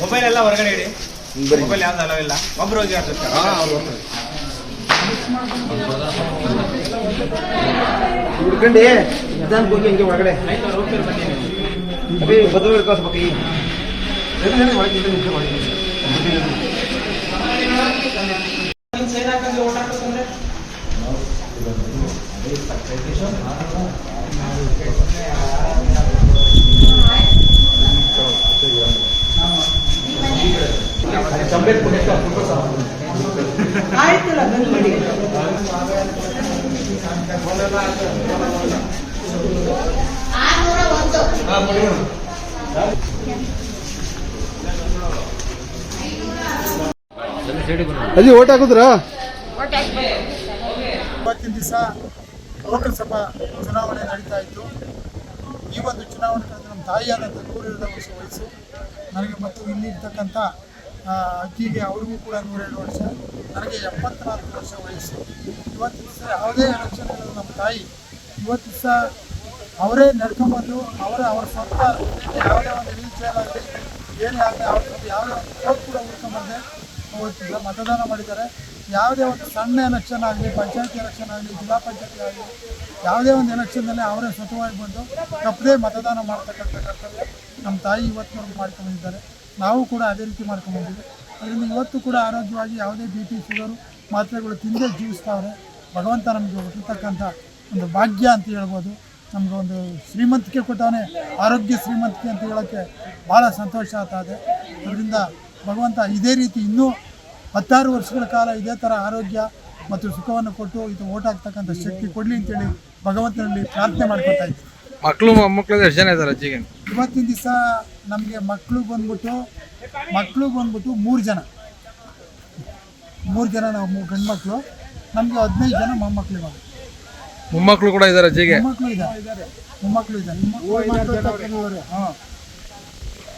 Mobile ಎಲ್ಲ ಹೊರಗಡೆ ಇಡಿ. Mobile ಯಾವ್ದು ಅಲವಿಲ್ಲ ಒಬ್ರು ಹೋಗಿ ಹುಡ್ಕಂಡಿ. ನಿಧಾನಕ್ಕೆ ಹೋಗಿ ಹಂಗೆ ಒಳಗಡೆ ಬದಲು ಕಳ್ಸ್ಬೇಕು ಈ ಸೈನ್ ಹಾಕಂದ್ರೆ ಓಟ್ ಹಾಕುದ್ರ ಆಯ್ತಲ್ಲ ಬಂದ್ಬಿಡಿ ಅಜ್ಜಿ ಓಟ್ ಹಾಕುದ್ರಾ? ಇವತ್ತಿನ ದಿವಸ ಲೋಕಸಭಾ ಚುನಾವಣೆ ನಡೀತಾ ಇತ್ತು. ಈ ಒಂದು ಚುನಾವಣೆ ಕಳೆದ ನಮ್ಮ ತಾಯಿಯಾದಂಥ ನೂರೆರಡು ವರ್ಷ ವಯಸ್ಸು ನನಗೆ ಮತ್ತು ಇಲ್ಲಿ ಇರ್ತಕ್ಕಂಥ ಆ, ಅಜ್ಜಿಗೆ ಅವ್ರಿಗೂ ಕೂಡ ನೂರೆರಡು ವರ್ಷ, ನನಗೆ ಎಪ್ಪತ್ನಾಲ್ಕು ವರ್ಷ ವಯಸ್ಸು. ಇವತ್ತು ದಿವಸ ಯಾವುದೇ ಎಲೆಕ್ಷನ್ಗಳು ನಮ್ಮ ತಾಯಿ, ಇವತ್ತು ದಿವಸ ಅವರೇ ನಡ್ಕೊಂಬಂದು ಅವರ ಅವರ ಸ್ವಂತ ಯಾವುದೇ ಒಂದು ವೀಲ್ ಚೇರ್ ಆಗಲಿ, ಏನೇ ಆಗಲಿ, ಅವ್ರ ಸ್ವಂತ ಯಾವುದೇ ಒಂದು ಕೋಟ್ ಕೂಡ ಉಳ್ಕೊಂಬಂದೆ ಇವತ್ತು ಮತದಾನ ಮಾಡಿದ್ದಾರೆ. ಯಾವುದೇ ಒಂದು ಸಣ್ಣ ಎಲೆಕ್ಷನ್ ಆಗಲಿ, ಪಂಚಾಯತಿ ಎಲೆಕ್ಷನ್ ಆಗಲಿ, ಜಿಲ್ಲಾ ಪಂಚಾಯತಿ ಆಗಲಿ, ಯಾವುದೇ ಒಂದು ಎಲೆಕ್ಷನ್ನಲ್ಲಿ ಅವರೇ ಸ್ವತಃವಾಗಿ ಬಂದು ತಪ್ಪದೇ ಮತದಾನ ಮಾಡ್ತಕ್ಕಂಥ ಕರ್ತವ್ಯ. ನಮ್ಮ ತಾಯಿ ಇವತ್ತಿನವರೆಗೂ ಮಾಡ್ಕೊಂಡಿದ್ದಾರೆ. ನಾವು ಕೂಡ ಅದೇ ರೀತಿ ಮಾಡ್ಕೊಂಡ್ಬಂದಿದ್ದೀವಿ ಅದರಿಂದ ಇವತ್ತು ಕೂಡ ಆರೋಗ್ಯವಾಗಿ ಯಾವುದೇ ಬಿ ಪಿ ಶುಗರು ಮಾತ್ರೆಗಳು ತಿಂದೇ ಜೀವಿಸ್ತಾವ್ರೆ. ಭಗವಂತ ನಮಗೆ ಕೊಟ್ಟಿರ್ತಕ್ಕಂಥ ಒಂದು ಭಾಗ್ಯ ಅಂತ ಹೇಳ್ಬೋದು. ನಮ್ಗೆ ಒಂದು ಶ್ರೀಮಂತಿಕೆ ಕೊಟ್ಟವನೇ ಆರೋಗ್ಯ ಶ್ರೀಮಂತಿಕೆ ಅಂತ ಹೇಳೋಕ್ಕೆ ಭಾಳ ಸಂತೋಷ ಆಗ್ತಾ ಇದೆ. ಅದರಿಂದ ಭಗವಂತ ಇದೇ ರೀತಿ ಇನ್ನೂ ಹತ್ತಾರು ವರ್ಷಗಳ ಕಾಲ ಇದೇ ಥರ ಆರೋಗ್ಯ ಮತ್ತು ಸುಖವನ್ನು ಕೊಟ್ಟು ಇದು ಓಟಾಗ್ತಕ್ಕಂಥ ಶಕ್ತಿ ಕೊಡಲಿ ಅಂತೇಳಿ ಭಗವಂತನಲ್ಲಿ ಪ್ರಾರ್ಥನೆ ಮಾಡ್ಕೊತಾ ಇದ್ದೀನಿ. ಮಕ್ಕಳು ಮೊಮ್ಮಕ್ಕಳು ಎಷ್ಟು ಜನ ಇದ್ದಾರೆ ಅಜ್ಜಿಗೆ? ಇವತ್ತಿನ ದಿವಸ ನಮಗೆ ಮಕ್ಕಳು ಬಂದ್ಬಿಟ್ಟು ಮಕ್ಕಳು ಬಂದ್ಬಿಟ್ಟು ಮೂರು ಜನ. ಮೂರು ಜನ ನಾವು ಮೂರು ಗಂಡು ಮಕ್ಕಳು ನಮಗೆ ಹದಿನೈದು ಜನ ಮೊಮ್ಮಕ್ಕಳು ಇವಾಗ ಮೊಮ್ಮಕ್ಕಳು ಕೂಡ ಇದ್ದಾರೆ ಅಜ್ಜಿಗೆ? ಮೊಮ್ಮಕ್ಕಳು ಇದ್ದಾರೆ ಮೊಮ್ಮಕ್ಕಳು ಇದ್ದಾರೆ ಹಾಂ.